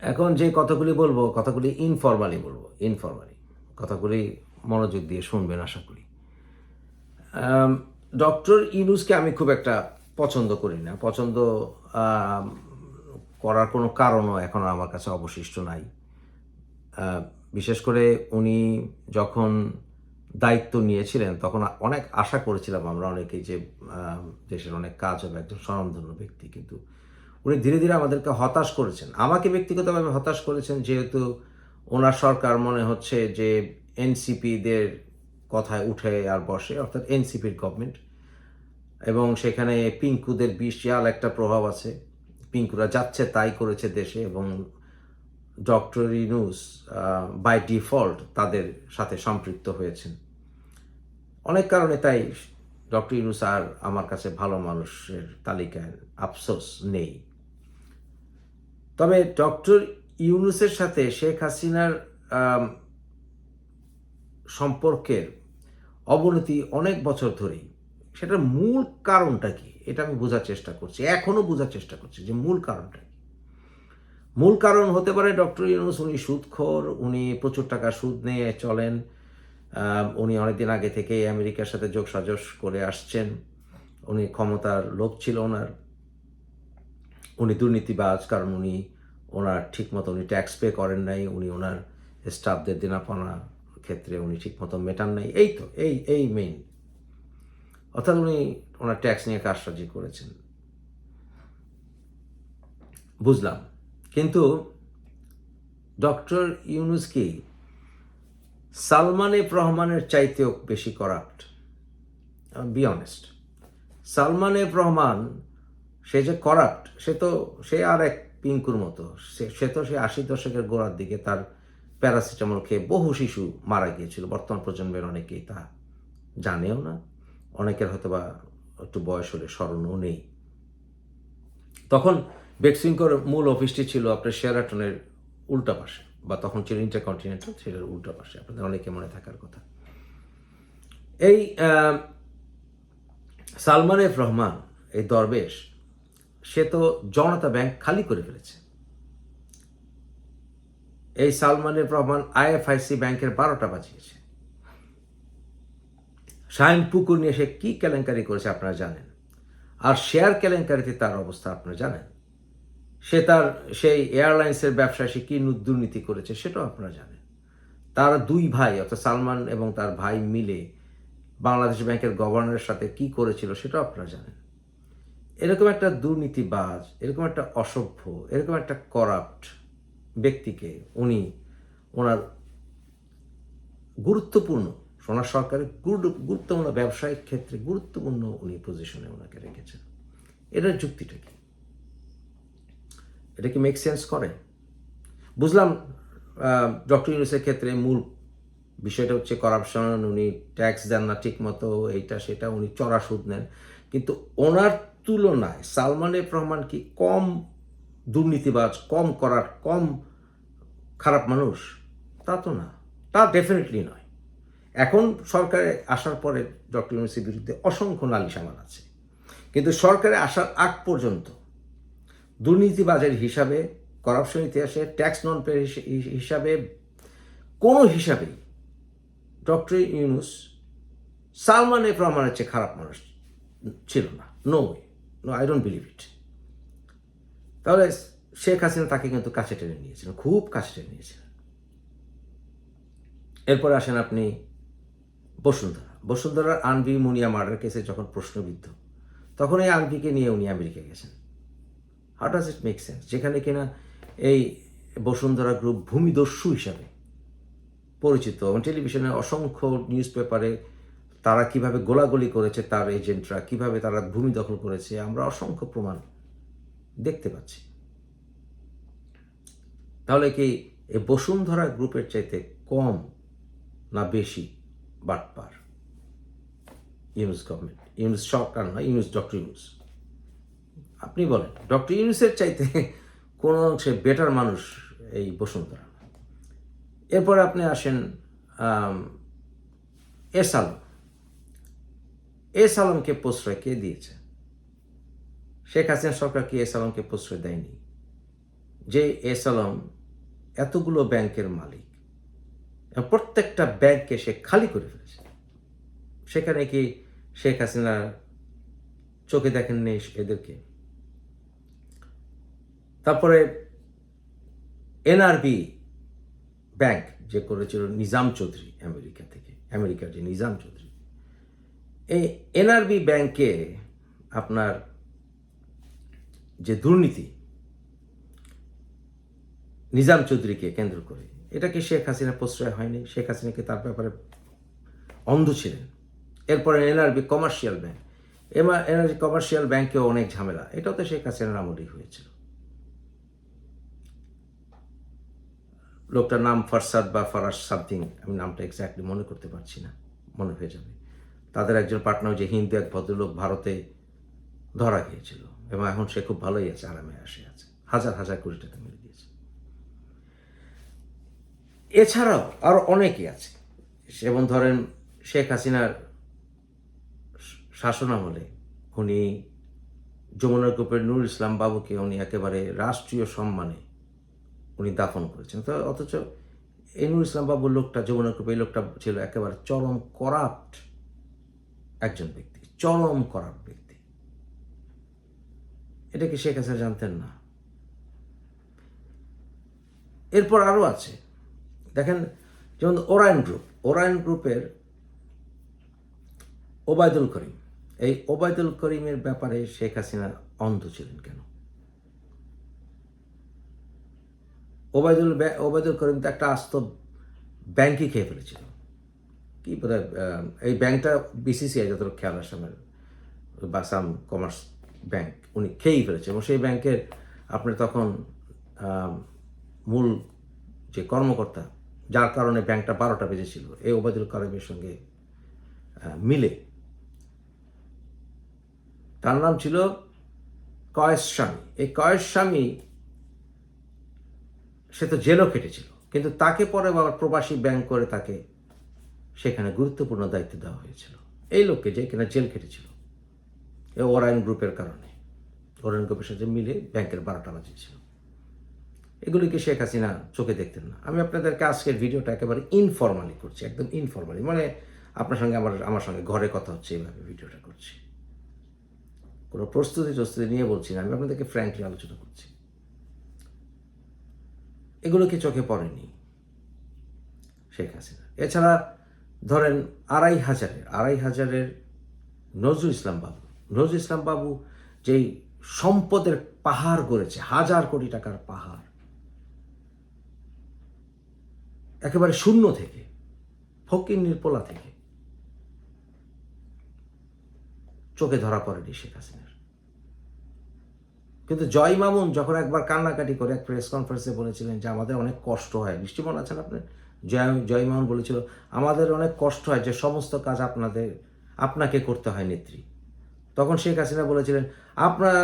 এখন যে কথাগুলি বলব, কথাগুলি ইনফরমালি বলব ইনফরমালি কথাগুলি মনোযোগ দিয়ে শুনবেন, আশা করি। ডক্টর ইনুসকে আমি খুব একটা পছন্দ করি না। পছন্দ করার কোনো কারণও এখন আমার কাছে অবশিষ্ট নাই। বিশেষ করে উনি যখন দায়িত্ব নিয়েছিলেন, তখন অনেক আশা করেছিলাম আমরা অনেকেই যে দেশের অনেক কাজ হবে, একজন স্বনামধন্য ব্যক্তি। কিন্তু উনি ধীরে ধীরে আমাদেরকে হতাশ করেছেন। আমাকে ব্যক্তিগতভাবে হতাশ করেছেন যেহেতু ওনার সরকার মনে হচ্ছে যে এনসিপিদের কথায় উঠে আর বসে, অর্থাৎ এনসিপির গভর্নমেন্ট এবং সেখানে পিঙ্কুদের বিশাল একটা প্রভাব আছে। পিঙ্কুরা যাচ্ছে, তাই করেছে দেশে এবং ডক্টর ইনুস বাই ডিফল্ট তাদের সাথে সম্পৃক্ত হয়েছেন। অনেক কারণে তাই ডক্টর ইনুস আর আমার কাছে ভালো মানুষের তালিকায় আফসোস নেই। তবে ডক্টর ইউনুসের সাথে শেখ হাসিনার সম্পর্কের অবনতি অনেক বছর ধরেই। সেটার মূল কারণটা কি? এটা আমি বোঝার চেষ্টা করছি, এখনও বোঝার চেষ্টা করছি যে মূল কারণটা কি। মূল কারণ হতে পারে ডক্টর ইউনুস, উনি সুদখোর, উনি প্রচুর টাকা সুদ নিয়ে চলেন উনি অনেকদিন আগে থেকে আমেরিকার সাথে যোগ সাজস করে আসছেন, উনি ক্ষমতার লোক ছিল ওনার। উনি দুর্নীতিবাজ, কারণ উনি ওনার ঠিক মতো উনি ট্যাক্স পে করেন নাই, উনি ওনার স্টাফদের দেনাপানা ক্ষেত্রে উনি ঠিক মতো মেটান নাই, এই তো, এই এই মেইন অর্থাৎ উনি ওনার ট্যাক্স নিয়ে কারসাজি করেছেন। বুঝলাম। কিন্তু ডক্টর ইউনুস কি সালমান এফ রহমানের চাইতেও বেশি corrupt? Be honest Salman F Rahman, সে যে করাপ্ট, সে তো, সে আর এক পিঙ্কুর মতো। সে তো সে আশি দশকের গোড়ার দিকে তার প্যারাসিটামল খেয়ে বহু শিশু মারা গিয়েছিল। বর্তমান প্রজন্মের অনেকেই তা জানেও না। অনেকের হয়তো বা একটু বয়স হলে স্মরণও নেই। তখন বেক্সিমকোর মূল অফিসটি ছিল আপনার শেরাটনের উল্টা পাশে, বা তখন ছিল ইন্টারকন্টিনেন্টাল, সেটার উল্টা পাশে। আপনাদের অনেকে মনে থাকার কথা। এই সালমান এফ রহমান, এই দরবেশ সে তো জনতা ব্যাংক খালি করে ফেলেছে। এই সালমানের রহমান আইএফআইসি ব্যাংকের বারোটা বাজিয়েছে। শাহিন পুকুর নিয়ে সে কি কেলেঙ্কারি করেছে আপনারা জানেন? আর শেয়ার কেলেঙ্কারিতে তার অবস্থা আপনারা জানেন? সে তার, সেই এয়ারলাইন্সের ব্যবসায় সে কী দুর্নীতি করেছে সেটাও আপনারা জানেন। তার দুই ভাই, অর্থাৎ সালমান এবং তার ভাই মিলে বাংলাদেশ ব্যাংকের গভর্নরের সাথে কি করেছিল সেটাও আপনারা জানেন। এরকম একটা দুর্নীতিবাজ, এরকম একটা অসভ্য, এরকম একটা করাপ্ট ব্যক্তিকে উনি ওনার গুরুত্বপূর্ণ, ওনার সরকারের গুরুত্বপূর্ণ ব্যবসায়িক ক্ষেত্রে গুরুত্বপূর্ণ উনি পজিশনে ওনাকে রেখেছেন। এটার যুক্তিটা কি? এটা কি মেক সেন্স করে? বুঝলাম ডক্টর ইউনুসের ক্ষেত্রে মূল বিষয়টা হচ্ছে করাপশন উনি ট্যাক্স দেন না ঠিক মতো এইটা সেটা উনি চড়া সুদ নেন। কিন্তু ওনার তুলনায় সালমান এফ রহমান কি কম দুর্নীতিবাজ, কম করার, কম খারাপ মানুষ? তা তো না। তা ডেফিনেটলি নয়। এখন সরকারে আসার পরে ডক্টর ইউনুসের বিরুদ্ধে অসংখ্য নালিশ আমার আছে। কিন্তু সরকারে আসার আগ পর্যন্ত দুর্নীতিবাজের হিসাবে করাপশন ইতিহাসে ট্যাক্স নন পে হিসাবে কোনো হিসাবেই ডক্টর ইউনুস সালমান এফ রহমানের চেয়ে খারাপ মানুষ ছিল না। No way no I don't believe it তাহলে শেখ হাসিনা তাকে কিন্তু কাছে টেনে নিয়েছিলেন, খুব কাছে টেনে নিয়েছিলেন। এরপরে আসেন আপনি বসুন্ধরা। বসুন্ধরার আনবি মুনিয়া মার্ডার কেসে যখন প্রশ্নবিদ্ধ, তখন এই আনবিকে নিয়ে উনি আমেরিকা গেছেন। How does it make sense যেখানে কিনা এই বসুন্ধরা গ্রুপ ভূমিদস্যু হিসাবে পরিচিত এবং টেলিভিশনে অসংখ্য নিউজ পেপারে তারা কীভাবে গোলাগুলি করেছে তার এজেন্টরা, কীভাবে তারা ভূমি দখল করেছে, আমরা অসংখ্য প্রমাণ দেখতে পাচ্ছি। তাহলে কি এই বসুন্ধরা গ্রুপের চাইতে কম না বেশি বাটপার ইউনুস গভর্নমেন্ট ইউনুস সরকার নয়, ইউনুস ডক্টর ইউনুস। আপনি বলেন ডক্টর ইউনুসের চাইতে কোনো অংশে বেটার মানুষ এই বসুন্ধরা। এরপরে আপনি আসেন এস আলম এস আলমকে প্রশ্রয় কে দিয়েছে? শেখ হাসিনা সরকার কি এস আলমকে প্রশ্রয় দেয়নি? যে এস আলম এতগুলো ব্যাংকের মালিক প্রত্যেকটা ব্যাংককে সে খালি করে ফেলেছে। সেখানে কি শেখ হাসিনার চোখে দেখেননি এদেরকে? তারপরে এনআরবি ব্যাংক যে করেছিল নিজাম চৌধুরী আমেরিকা থেকে, আমেরিকার যে নিজাম চৌধুরী এই এনআরবি ব্যাংকে আপনার যে দুর্নীতি, নিজাম চৌধুরীকে কেন্দ্র করে, এটা কি শেখ হাসিনা প্রশ্রয় হয়নি? শেখ হাসিনাকে তার ব্যাপারে অন্ধ ছিলেন? এরপরে এনআরবি কমার্শিয়াল ব্যাংক এবার এনআরবি কমার্শিয়াল ব্যাংকেও অনেক ঝামেলা। এটাও তো শেখ হাসিনার আমলেই হয়েছিল। লোকটার নাম ফারসাদ বা ফারাস সামথিং, আমি নামটা এক্স্যাক্টলি মনে করতে পারছি না, মনে হয়ে যাবে। তাদের একজন পার্টনার যে হিন্দু এক ভদ্রলোক ভারতে ধরা গিয়েছিল এবং এখন সে খুব ভালোই আছে, আরামে আসে আছে। হাজার হাজার কোটি টাকা মেরে দিয়েছে। এছাড়াও আরও অনেকেই আছে। যেমন ধরেন শেখ হাসিনার শাসন আমলে উনি যমুনা গ্রুপের নুর ইসলাম বাবুকে উনি একেবারে রাষ্ট্রীয় সম্মানে উনি দাফন করেছেন। তো অথচ এই নুর ইসলাম বাবুর লোকটা যমুনা গ্রুপে লোকটা ছিল একেবারে চরম করাপ্ট একজন ব্যক্তি, চরম করাপ্ট ব্যক্তি। এটা কি শেখ হাসিনা জানতেন না? এরপর আরও আছে। দেখেন, যেমন ওরায়ন গ্রুপ ওরায়ন গ্রুপের ওবায়দুল করিম। এই ওবায়দুল করিমের ব্যাপারে শেখ হাসিনা অন্ধ ছিলেন কেন? ওবায়দুল ব্যা- ওবায়দুল করিম তো একটা আস্ত ব্যাংকই খেয়ে ফেলেছিল। কি বোধ এই ব্যাংকটা বিসিসিআই যত খেয়াল আসে আমার বাসাম কমার্স ব্যাংক উনি খেয়েই ফেলেছে। এবং সেই ব্যাংকের আপনি তখন মূল যে কর্মকর্তা, যার কারণে ব্যাংকটা বারোটা বেজেছিল, এই ওবায়দুল কালামের সঙ্গে মিলে। তার নাম ছিল কয়েস স্বামী। এই কয়েস স্বামী, সে তো জেলও কেটেছিল কিন্তু তাকে পরে আবার প্রবাসী ব্যাংক করে তাকে সেখানে গুরুত্বপূর্ণ দায়িত্ব দেওয়া হয়েছিল। এই লোককে যে কিনা জেল কেটেছিল ওরায়ন গ্রুপের কারণে। ওরায়ন গ্রুপের সাথে মিলে ব্যাংকের বারোটা বাজিয়েছিল। এগুলিকে শেখ হাসিনা চোখে দেখতেন না। আমি আপনাদেরকে আজকের ভিডিওটা একেবারে ইনফর্মালি করছি, একদম ইনফর্মালি মানে আপনার সঙ্গে আমার আমার সঙ্গে ঘরে কথা হচ্ছে, এইভাবে ভিডিওটা করছি। কোনো প্রস্তুতি টস্তুতি নিয়ে বলছি না, আমি আপনাদেরকে ফ্র্যাঙ্কলি আলোচনা করছি। এগুলোকে চোখে পড়েনি? শেখ হাসিনা। এছাড়া ধরেন আড়াই হাজারের আড়াই হাজারের নজরুল ইসলাম বাবু। নজরুল ইসলাম বাবু যেই সম্পদের পাহাড় গড়েছে, হাজার কোটি টাকার পাহাড়, একেবারে শূন্য থেকে, ফকির নির্পলা থেকে, চোখে ধরা পড়েনি শেখ হাসিনার। কিন্তু জয় মামুন যখন একবার কান্নাকাটি করে এক প্রেস কনফারেন্সে বলেছিলেন যে আমাদের অনেক কষ্ট হয় নিশ্চয় মনে আছেন আপনার জয় জয় মামুন বলেছিল, আমাদের অনেক কষ্ট হয় যে সমস্ত কাজ আপনাদের, আপনাকে করতে হয় নেত্রী। তখন শেখ হাসিনা বলেছিলেন, আপনার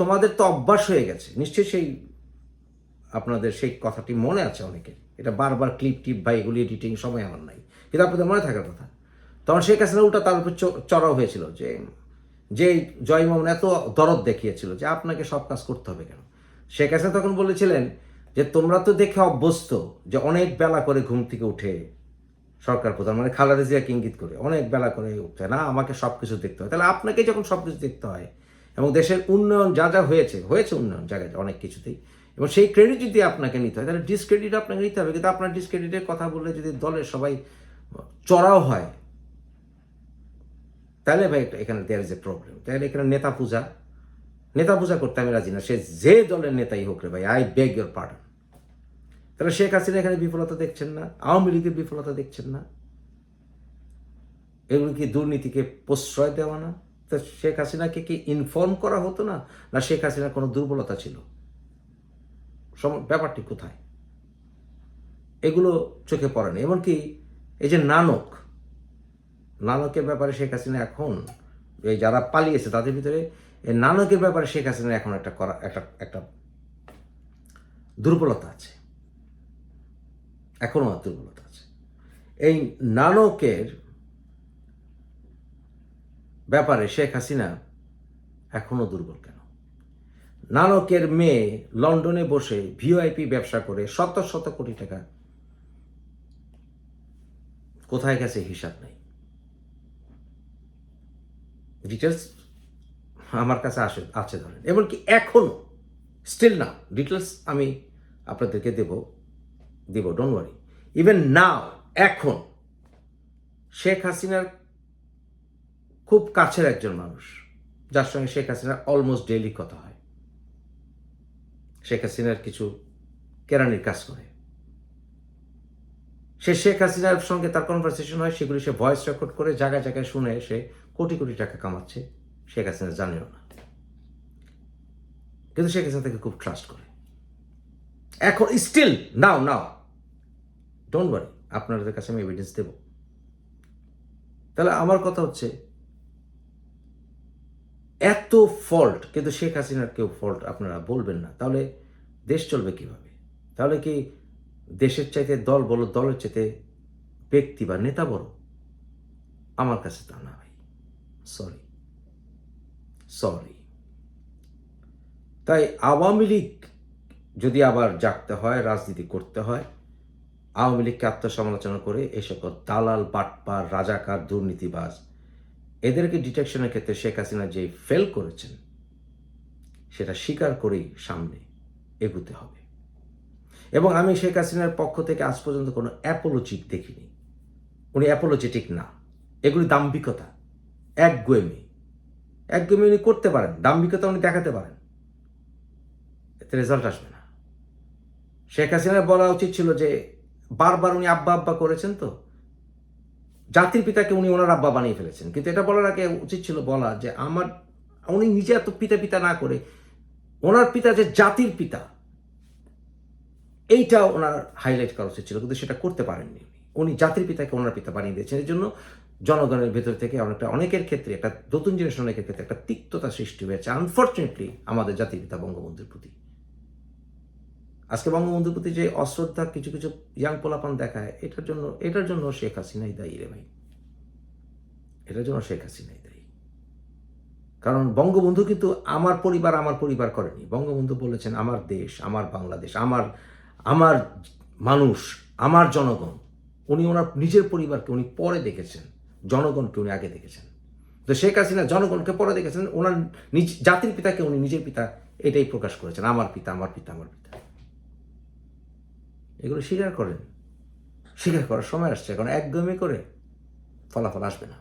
তোমাদের তো অভ্যাস হয়ে গেছে। নিশ্চয়ই সেই আপনাদের সেই কথাটি মনে আছে অনেকে এটা বারবার ক্লিপ, টিপ বা এগুলি এডিটিং সময় আমার নাই, কিন্তু আপনাদের মনে থাকার কথা। তখন শেখ হাসিনা উল্টা তার উপর চড়াও হয়েছিল যে যে জয় মামুন এত দরদ দেখিয়েছিল যে আপনাকে সব কাজ করতে হবে কেন? শেখ হাসিনা তখন বলেছিলেন যে তোমরা তো দেখে অভ্যস্ত যে অনেক বেলা করে ঘুম থেকে উঠে সরকার প্রধান মানে খালেদা জিয়াকে ইঙ্গিত করে, অনেক বেলা করে উঠতে না, আমাকে সব কিছু দেখতে হয়। তাহলে আপনাকে যখন সব কিছু দেখতে হয়, এবং দেশের উন্নয়ন যা যা হয়েছে হয়েছে উন্নয়ন জায়গায় অনেক কিছুতেই, এবং সেই ক্রেডিট যদি আপনাকে নিতে হয়, তাহলে ডিসক্রেডিট আপনাকে নিতে হবে। কিন্তু আপনার ডিসক্রেডিটের কথা বললে যদি দলের সবাই চড়াও হয়, তাহলে ভাই এখানে দেয়ার ইজ এ প্রবলেম তাহলে এখানে নেতা পূজা নেতা পূজা করতে আমি রাজি না। সে যে দলের নেতাই হোক রে ভাই আই বেগ ইউর পার্টন তাহলে শেখ হাসিনা এখানে বিফলতা দেখছেন না? আওয়ামী লীগের বিফলতা দেখছেন না? এগুলো কি দুর্নীতিকে প্রশ্রয় দেওয়া না? তো শেখ হাসিনাকে কি ইনফর্ম করা হতো না? না শেখ হাসিনার কোনো দুর্বলতা ছিল? ব্যাপারটি কোথায়? এগুলো চোখে পড়ে না। এমনকি এই যে নানক, নানকের ব্যাপারে শেখ হাসিনা এখন এই যারা পালিয়েছে তাদের ভিতরে এই নানকের ব্যাপারে শেখ হাসিনা এখন একটা করা, একটা একটা দুর্বলতা আছে। এখনও দুর্বলতা আছে। এই নানকের ব্যাপারে শেখ হাসিনা এখনও দুর্বল কেন? নানকের মেয়ে লন্ডনে বসে ভিওআইপি ব্যবসা করে শত শত কোটি টাকা কোথায় গেছে হিসাব নেই। ডিটেলস আমার কাছে আসে, আছে ধরেন। এমনকি এখনও স্টিল না। ডিটেলস আমি আপনাদেরকে দেব। দেব ডোন্ট ওয়ারি ইভেন নাও এখন শেখ হাসিনার খুব কাছের একজন মানুষ, যার সঙ্গে শেখ হাসিনার অলমোস্ট ডেইলি কথা হয়। শেখ হাসিনার কিছু কেরানির কাজ করে। সে শেখ হাসিনার সঙ্গে তার কনভারসেশন হয়, সেগুলি সে ভয়েস রেকর্ড করে, জায়গায় জায়গায় শুনে সে কোটি কোটি টাকা কামাচ্ছে। শেখ হাসিনা জানেও না। কিন্তু শেখ হাসিনা তাকে খুব ট্রাস্ট করে। এখন still now now don't worry আপনাদের কাছে আমি এভিডেন্স দেব। তাহলে আমার কথা হচ্ছে, এত ফল্ট কিন্তু শেখ হাসিনার কেউ ফল্ট আপনারা বলবেন না। তাহলে দেশ চলবে কীভাবে? তাহলে কি দেশের চাইতে দল বলো, দলের চাইতে ব্যক্তি বা নেতা বড় আমার কাছে তা না ভাই। সরি সরি তাই আওয়ামী লীগ যদি আবার জাগতে হয়, রাজনীতি করতে হয় আওয়ামী লীগকে আত্মসমালোচনা করে এই সকল দালাল, বাটপার, রাজাকার, দুর্নীতিবাজ, এদেরকে ডিটেকশনের ক্ষেত্রে শেখ হাসিনা যে ফেল করেছেন, সেটা স্বীকার করেই সামনে এগুতে হবে। এবং আমি শেখ হাসিনার পক্ষ থেকে আজ পর্যন্ত কোনো অ্যাপোলজিক দেখিনি। উনি অ্যাপোলজেটিক না। এগুলি দাম্ভিকতা। একগুয়েমি একগুয়েমি উনি করতে পারেন। দাম্ভিকতা উনি দেখাতে পারেন। এতে রেজাল্ট আসবে না। শেখ হাসিনার বলা উচিত ছিল যে বারবার উনি আব্বা আব্বা করেছেন তো? জাতির পিতাকে উনি ওনার আব্বা বানিয়ে ফেলেছেন। কিন্তু এটা বলার আগে উচিত ছিল বলা যে আমার, উনি নিজে এত পিতা পিতা না করে ওনার পিতা যে জাতির পিতা এইটা ওনার হাইলাইট করা উচিত ছিল, কিন্তু সেটা করতে পারেননি উনি। জাতির পিতাকে ওনার পিতা বানিয়ে দিয়েছেন। এর জন্য জনগণের ভেতর থেকে অনেকটা, অনেকের ক্ষেত্রে একটা, নতুন জেনারেশন অনেকের ক্ষেত্রে একটা তিক্ততা সৃষ্টি হয়েছে। আনফর্চুনেটলি আমাদের জাতির পিতা বঙ্গবন্ধুর প্রতি। আজকে বঙ্গবন্ধুর প্রতি যে অশ্রদ্ধা, কিছু কিছু ইয়াং পোলাপান দেখায়, এটার জন্য এটার জন্য শেখ হাসিনাই দায়ী রে ভাই। এটার জন্য শেখ হাসিনাই দায়ী। কারণ বঙ্গবন্ধু কিন্তু আমার পরিবার আমার পরিবার করেনি। বঙ্গবন্ধু বলেছেন, আমার দেশ, আমার বাংলাদেশ, আমার আমার মানুষ, আমার জনগণ। উনি ওনার নিজের পরিবারকে উনি পরে দেখেছেন। জনগণকে উনি আগে দেখেছেন। তো শেখ হাসিনা জনগণকে পরে দেখেছেন। ওনার নিজ, জাতির পিতাকে উনি নিজের পিতা এটাই প্রকাশ করেছেন। আমার পিতা আমার পিতা আমার পিতা। এগুলো স্বীকার করেন। স্বীকার করার সময় আসছে এখন একদমই করে ফলাফল আসবে না।